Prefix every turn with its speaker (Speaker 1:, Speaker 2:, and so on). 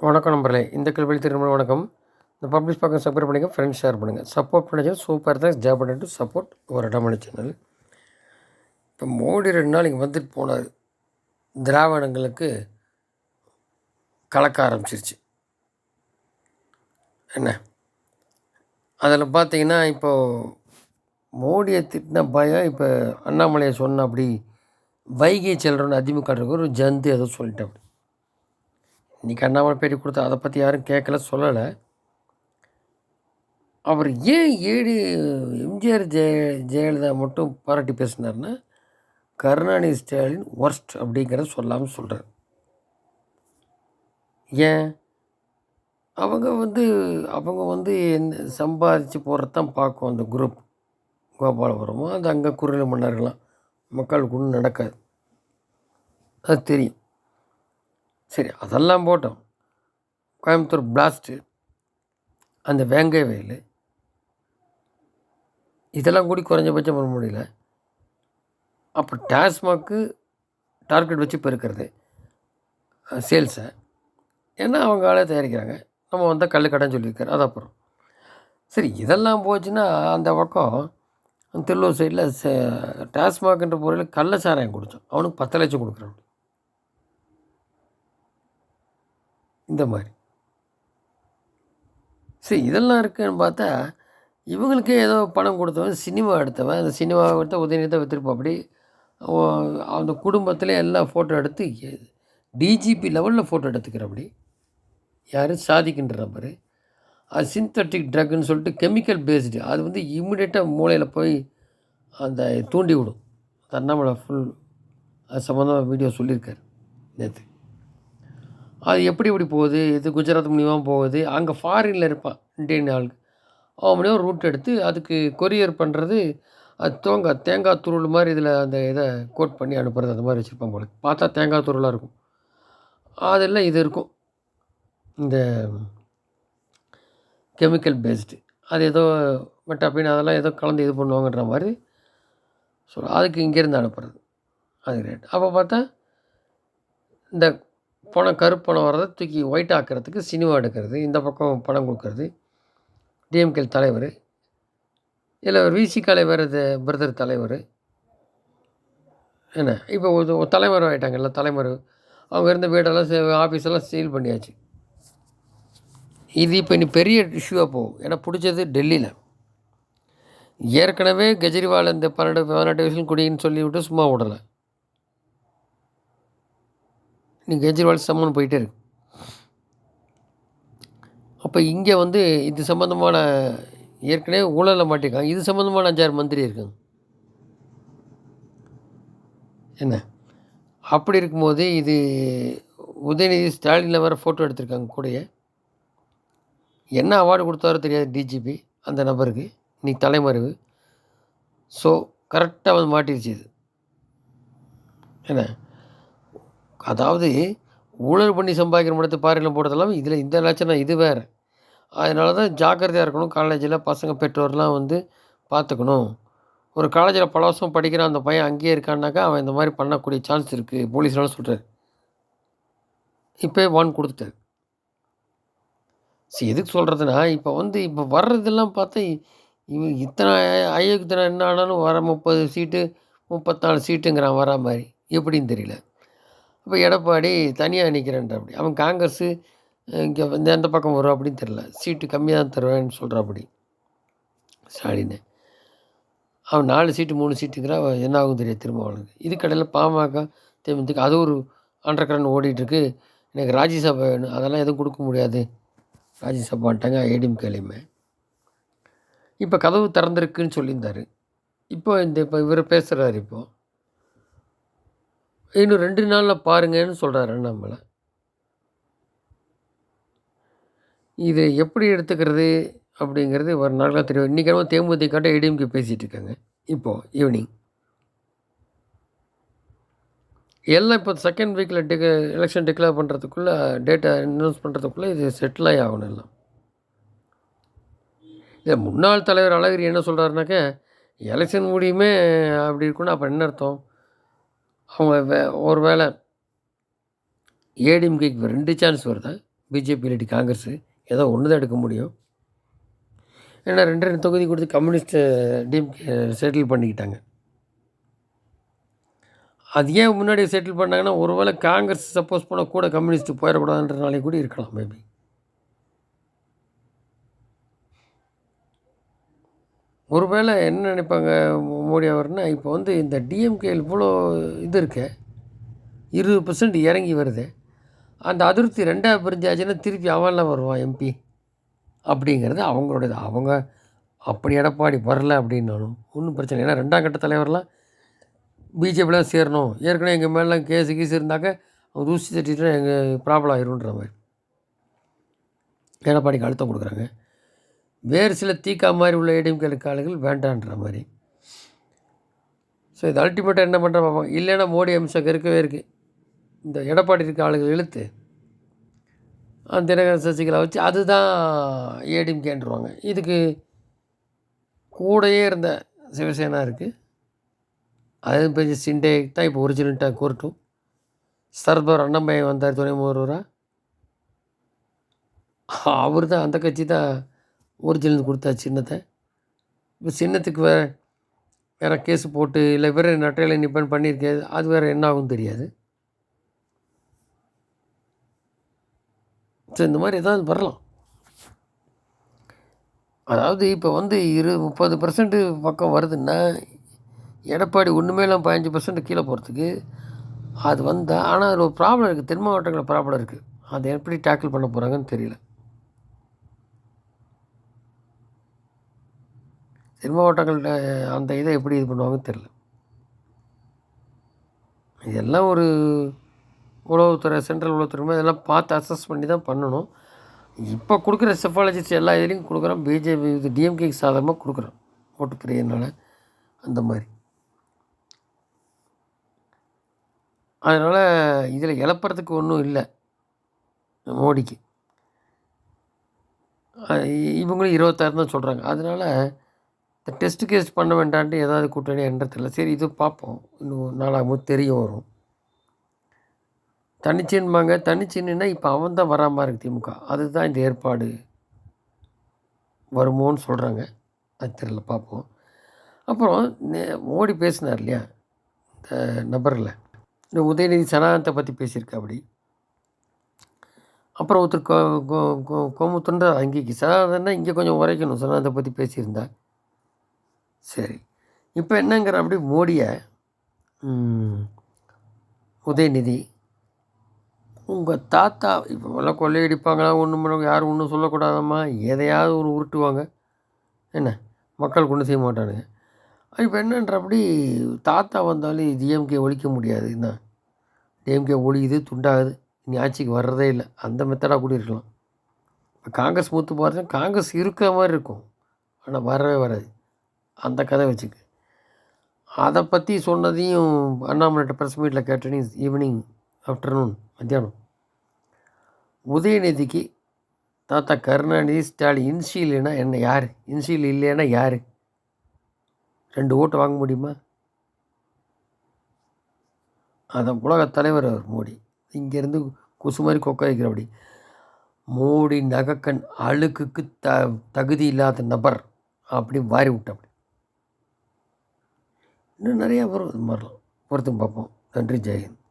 Speaker 1: வணக்கம் நம்பர்களே இந்த கல்வியில் திரும்ப வணக்கம். இந்த பப்ளிஷ் பக்கம் சப்ஸ்கிரைப் பண்ணிங்க ஃப்ரெண்ட்ஸ் ஷேர் பண்ணுங்கள் சப்போர்ட் பண்ணிச்சு சூப்பர் தான் ஜாப் பண்ணிட்டு சப்போர்ட் ஒரு இடமான சேனல் இப்போ மோடி ரெண்டு நாள் இங்கே வந்துட்டு போனார். திராவிடங்களுக்கு கலக்க ஆரம்பிச்சிருச்சு. என்ன? அதில் பார்த்தீங்கன்னா இப்போது மோடியை திட்டின பயம் இப்போ அண்ணாமலையை சொன்ன அப்படி வைகை செல்றோன்னு அதிமுக ஒரு ஜந்து ஏதோ சொல்லிட்டேன் அப்படி இன்றைக்கி அண்ணாமலை பேட்டி கொடுத்தா அதை பற்றி யாரும் கேட்கல சொல்லலை. அவர் ஏன் ஏடி எம்ஜிஆர் ஜெய ஜெயலலிதா மட்டும் பாராட்டி பேசினார்னா கருணாநிதி ஸ்டாலின் ஒர்ஸ்ட் அப்படிங்கிறத சொல்லாமல் சொல்கிறார் ஏன்? அவங்க வந்து அவங்க வந்து என்ன சம்பாதிச்சு போகிறதான் பார்க்கும் அந்த குரூப் கோபாலபுரமும் அது அங்கே குரல் மன்னர்களாம் மக்களுக்கு ஒன்றும் நடக்காது. அது தெரியும். சரி அதெல்லாம் போட்டோம். கோயம்புத்தூர் பிளாஸ்ட்டு அந்த வேங்கை வயல். இதெல்லாம் கூடி குறைஞ்சபட்சம் பண்ண முடியல. அப்போ டாஸ்மாக்கு டார்கெட் வச்சு பெருக்கிறது சேல்ஸை. ஏன்னா அவங்க ஆளே தயாரிக்கிறாங்க. நம்ம வந்தால் கல் கடைன்னு சொல்லியிருக்காரு அது அப்புறம். சரி இதெல்லாம் போச்சுன்னா அந்த பக்கம் திருவள்ளூர் சைடில் டாஸ்மாக்ன்ற பொருள் கள்ள சாராயம் குடித்தோம் அவனுக்கு பத்து லட்சம் கொடுக்குறான். இந்த மாதிரி. சரி இதெல்லாம் இருக்குன்னு பார்த்தா இவங்களுக்கே ஏதோ பணம் கொடுத்தவன் சினிமா எடுத்தவன். அந்த சினிமா எடுத்த உதயநிதி விற்றுருப்போம் அந்த குடும்பத்தில் எல்லாம் ஃபோட்டோ எடுத்து டிஜிபி லெவலில் ஃபோட்டோ எடுத்துக்கிறபடி யார்? சாதிக்கின்ற நபர் அது சிந்தட்டிக் ட்ரக்குன்னு சொல்லிட்டு கெமிக்கல் பேஸ்டு அது வந்து இம்மிடியட்டாக மூளையில் போய் அந்த தூண்டி விடும். அண்ணாமலை ஃபுல் அது சம்மந்தமாக வீடியோ சொல்லியிருக்காரு நேற்று அது எப்படி இப்படி போகுது? இது குஜராத் மூலியமாக போகுது. அங்கே ஃபாரினில் இருப்பான் இந்தியன் ஆளுக்கு அவன் மூலியமாக ரூட் எடுத்து அதுக்கு கொரியர் பண்ணுறது அது தோங்க தேங்காய் துருள் மாதிரி இதில் அந்த இதை கோட் பண்ணி அனுப்புறது அந்த மாதிரி வச்சுருப்பான் போல. பார்த்தா தேங்காய் துருளாக இருக்கும். அதெல்லாம் இது இருக்கும். இந்த கெமிக்கல் பேஸ்டு அது ஏதோ மெட்டாப்பின் அதெல்லாம் ஏதோ கலந்து இது பண்ணுவாங்கன்ற மாதிரி சொல்ல அதுக்கு இங்கேருந்து அனுப்புறது. அது ரேட் அப்போ பார்த்தா இந்த பணம் கருப்பணம் வர்றதை தூக்கி ஒயிட் ஆக்கிறதுக்கு சினிமா எடுக்கிறது இந்த பக்கம் பணம் கொடுக்கறது டிஎம்கே தலைவர். இல்லை ஒரு விசிகாலை வேறு பிரதர் தலைவர். என்ன? இப்போ ஒரு தலைவர் ஆகிட்டாங்கல்ல தலைமுறை. அவங்க இருந்த வீடெல்லாம் ஆஃபீஸெல்லாம் சீல் பண்ணியாச்சு. இது இப்போ இனி பெரிய இஷ்யூவாக போகும். ஏன்னா பிடிச்சது டெல்லியில். ஏற்கனவே கெஜ்ரிவால் இந்த பன்னெண்டு பதினெட்டு வயசுல குடின்னு சொல்லி விட்டு சும்மா விடலை. இன்னும் கெஜ்ரிவால் சம்மன் போயிட்டே இருக்கு அப்போ இங்கே வந்து இது சம்மந்தமான ஏற்கனவே ஊழலில் மாட்டிருக்காங்க. இது சம்மந்தமான அஞ்சாறு மந்திரி இருக்காங்க. என்ன? அப்படி இருக்கும்போது இது உதயநிதி ஸ்டாலினில் வேறு ஃபோட்டோ எடுத்திருக்காங்க கூடயே. என்ன அவார்டு கொடுத்தாரோ தெரியாது டிஜிபி அந்த நபருக்கு. நீ தலைமறைவு. ஸோ கரெக்டாக வந்து மாட்டிருச்சு இது. என்ன? அதாவது ஊழல் பண்ணி சம்பாதிக்கிற மட்டும் பாறையில் போடுறதெல்லாம் இதில் இந்த லட்சணம் இது வேறு. அதனால தான் ஜாக்கிரதையாக இருக்கணும். காலேஜில் பசங்க பெற்றோர்லாம் வந்து பார்த்துக்கணும் ஒரு காலேஜில் பல வருஷம் படிக்கிற அந்த பையன் அங்கேயே இருக்கான்னாக்கா அவன் இந்த மாதிரி பண்ணக்கூடிய சான்ஸ் இருக்குது போலீஸ்னால சொல்கிறார் இப்போ வான் கொடுத்துட்டாரு. சரி எதுக்கு சொல்கிறதுனா இப்போ வந்து இப்போ வர்றதெல்லாம் பார்த்தா இவன் இத்தனை அயோக்கியத்தனை என்ன ஆனாலும் வர முப்பது சீட்டு முப்பத்தாலு சீட்டுங்கிறான் வரா மாதிரி. எப்படின்னு தெரியல. இப்போ எடப்பாடி தனியாக நிற்கிறேன்ற அப்படி. அவன் காங்கிரஸு இங்கே வந்து எந்த பக்கம் வரும் அப்படின்னு தெரில சீட்டு கம்மியாக தான் தருவேன்னு சொல்கிறாப்படி ஸ்டாலின். அவன் நாலு சீட்டு மூணு சீட்டுங்கிறா என்ன ஆகும் தெரியாது திரும்ப அவனுக்கு. இது கடையில் பாமக தேமுதிக அது ஒரு அண்டர் கரண்ட் ஓடிட்டுருக்கு. எனக்கு ராஜ்யசபா வேணும். அதெல்லாம் எதுவும் கொடுக்க முடியாது. ராஜ்யசபான்ட்டாங்க ஏடிஎம்கேலையுமே இப்போ கதவு திறந்துருக்குன்னு சொல்லியிருந்தார். இப்போ இந்த இப்போ இவர் பேசுகிறார் இப்போது இன்னும் ரெண்டு நாளில் பாருங்கன்னு சொல்கிறார் அண்ணாமலை இது எப்படி எடுத்துக்கிறது அப்படிங்கிறது ஒரு நாளாக தெரியும். இன்றைக்கி தேமுதிகாட்ட ஏடிஎம்கே பேசிகிட்டு இருக்காங்க. இப்போது ஈவினிங் எல்லாம் இப்போ செகண்ட் வீக்கில் டிக எலெக்ஷன் டிக்ளேர் பண்ணுறதுக்குள்ளே டேட்டா அனௌன்ஸ் பண்ணுறதுக்குள்ளே இது செட்டில் ஆகி ஆகணும் எல்லாம். இதை முன்னாள் தலைவர் அழகிரி என்ன சொல்கிறாருனாக்க எலெக்ஷன் முடியுமே அப்படி இருக்குன்னா அப்போ என்ன அர்த்தம்? அவங்க வே ஒரு வேளை ஏடிஎம்கேக்கு ரெண்டு சான்ஸ் வருதா? பிஜேபி இல்லாட்டி காங்கிரஸு ஏதோ ஒன்று தான் எடுக்க முடியும். ஏன்னா ரெண்டு ரெண்டு தொகுதி கொடுத்து கம்யூனிஸ்ட்டு டிஎம்கே செட்டில் பண்ணிக்கிட்டாங்க. அது ஏன் முன்னாடி செட்டில் பண்ணாங்கன்னா ஒருவேளை காங்கிரஸ் சப்போஸ் பண்ண கூட கம்யூனிஸ்ட் போயிடக்கூடாதுன்றனாலே கூட இருக்கலாம் மேபி ஒருவேளை என்ன நினைப்பாங்க மோடி அவர்னா இப்போ வந்து இந்த டிஎம்கே இவ்வளோ இது இருக்க இருபது பர்சன்ட் இறங்கி வருது அந்த அதிருப்தி ரெண்டாக பிரிஞ்சாச்சுன்னா திருப்பி அவன்லாம் வருவான் எம்பி அப்படிங்கிறது அவங்களுடையது. அவங்க அப்படி எடப்பாடி வரல அப்படின்னாலும் ஒன்றும் பிரச்சனை ஏன்னா ரெண்டாம் கட்ட தலைவர்லாம் பிஜேபியில் சேரணும். ஏற்கனவே எங்கள் மேலாம் கேஸு கீஸ் இருந்தாக்க அவங்க தூசி தட்டிட்டு எங்கள் ப்ராப்ளம் ஆயிரும்ன்ற மாதிரி எடப்பாடிக்கு அழுத்தம் கொடுக்குறாங்க. வேறு சில தீக்கா மாதிரி உள்ள ஏடிஎம்கே ஆளுகள் வேண்டான்ற மாதிரி. ஸோ இது அல்டிமேட்டாக என்ன பண்ணுற பார்ப்பாங்க இல்லைன்னா மோடி அம்சம் இருக்கவே இருக்குது இந்த எடப்பாடி இருக்க ஆளுகள் இழுத்து அந்த தினகரன் சசிகலா வச்சு அதுதான் ஏடிஎம்கேன்றுவாங்க. இதுக்கு கூடயே இருந்த சிவசேனா இருக்குது அது பெரிய சிண்டே தான் இப்போ ஒரிஜினல்ட்டாக கூறட்டும் சர்பர் அண்ணம்பையன் வந்தார் துணை முதல்வராக அவர் தான் அந்த கட்சி தான் ஒரிஜினல் கொடுத்தா சின்னத்தை. இப்போ சின்னத்துக்கு வேறு வேறு கேஸ் போட்டு இல்லை வேறு நட்டையில் நிப்பன் பண்ணியிருக்கேன் அது வேறு என்ன ஆகும் தெரியாது. ஸோ இந்த மாதிரி ஏதாவது வரலாம். அதாவது இப்போ வந்து இரு முப்பது பர்சன்ட் பக்கம் வருதுன்னா எடப்பாடி ஒன்றுமே இல்லாமல் பதினஞ்சு பர்சன்ட் கீழே போகிறதுக்கு அது வந்தால் ஆனால் அதில் ஒரு ப்ராப்ளம் இருக்குது தென் மாவட்டங்களில் ப்ராப்ளம் இருக்குது அதை எப்படி டேக்கிள் பண்ண போகிறாங்கன்னு தெரியல. தென் மாவட்டங்கள்ல அந்த இதை எப்படி இது பண்ணுவாங்கன்னு தெரில இதெல்லாம் ஒரு உளவுத்துறை சென்ட்ரல் உளவுத்துறை இதெல்லாம் பார்த்து அசஸ் பண்ணி தான் பண்ணணும். இப்போ கொடுக்குற செஃபாலஜிஸ்ட் எல்லா இதுலேயும் கொடுக்குறோம். பிஜேபி இது டிஎம்கேக்கு சாதகமாக கொடுக்குறோம். ஓட்டு பிரியனால் அந்த மாதிரி. அதனால் இதில் இழப்புறதுக்கு ஒன்றும் இல்லை. மோடிக்கு. இவங்களும் இருபத்தாயிரம் தான் சொல்கிறாங்க அதனால் இந்த டெஸ்ட் கேஸ் பண்ண வேண்டான்ட்டு ஏதாவது கூட்டணி என்றதில்லை. சரி இது பார்ப்போம். இன்னும் நாளாகும்போது தெரிய வரும். தனிச்சின்பாங்க. தனிச்சின்னா இப்போ அவன் தான் வராமல் இருக்கு திமுக. அதுதான் இந்த ஏற்பாடு. வருமோன்னு சொல்கிறாங்க அது தெரியல பார்ப்போம். அப்புறம் நே- மோடி பேசினார் இல்லையா? இந்த நபரில். இந்த உதயநிதி சனாதனத்தை பற்றி பேசியிருக்கா அப்படி. அப்புறம் ஒருத்தர் கோ கோ கோமுத்துன்ற அங்கேக்கு சனாதனா இங்கே கொஞ்சம் உரைக்கணும். சனாதனத்தை பற்றி பேசியிருந்தா. சரி. இப்போ என்னங்கிற அப்படி மோடியை உதயநிதி உங்கள் தாத்தா இப்போ எல்லாம் கொள்ளையடிப்பாங்களா ஒன்றும் பண்ணுவாங்க யாரும் ஒன்றும் சொல்லக்கூடாதம்மா எதையாவது ஒரு உருட்டுவாங்க. என்ன? மக்கள் கொண்டு செய்ய மாட்டானுங்க. இப்போ என்னன்றபடி தாத்தா வந்தாலும் டிஎம்கே ஒழிக்க முடியாது. என்ன? டிஎம்கே ஒழியுது துண்டாகுது. இனி ஆட்சிக்கு வர்றதே இல்லை. அந்த மெத்தடாக கூட இருக்கலாம் இப்போ காங்கிரஸ் மூத்து பார்த்தா காங்கிரஸ் இருக்கிற மாதிரி இருக்கும். ஆனால் வரவே வராது. அந்த கதை வச்சுக்க. அதை பற்றி சொன்னதையும் அண்ணாமலைட்ட ப்ரெஸ் மீட்டில் கேட்டேனே ஈவினிங் ஆஃப்டர்நூன் மத்தியானம். உதயநிதிக்கு தாத்தா கருணாநிதி ஸ்டாலின் இன்சி இல்லைன்னா என்ன யார்? இன்சியில் இல்லைன்னா யார்? ரெண்டு ஓட்டு வாங்க முடியுமா? அதை உலக தலைவர் அவர் மோடி. இங்கேருந்து கொசு மாதிரி கொக்க வைக்கிறபடி மோடி நகக்கண் அழுக்குக்கு த தகுதி இல்லாத நபர். அப்படி வாரி விட்டப்படி இன்னும் நிறையா வரும் இது மாதிரிலாம். பொறுத்து பார்ப்போம். நன்றி ஜெயஹிந்த்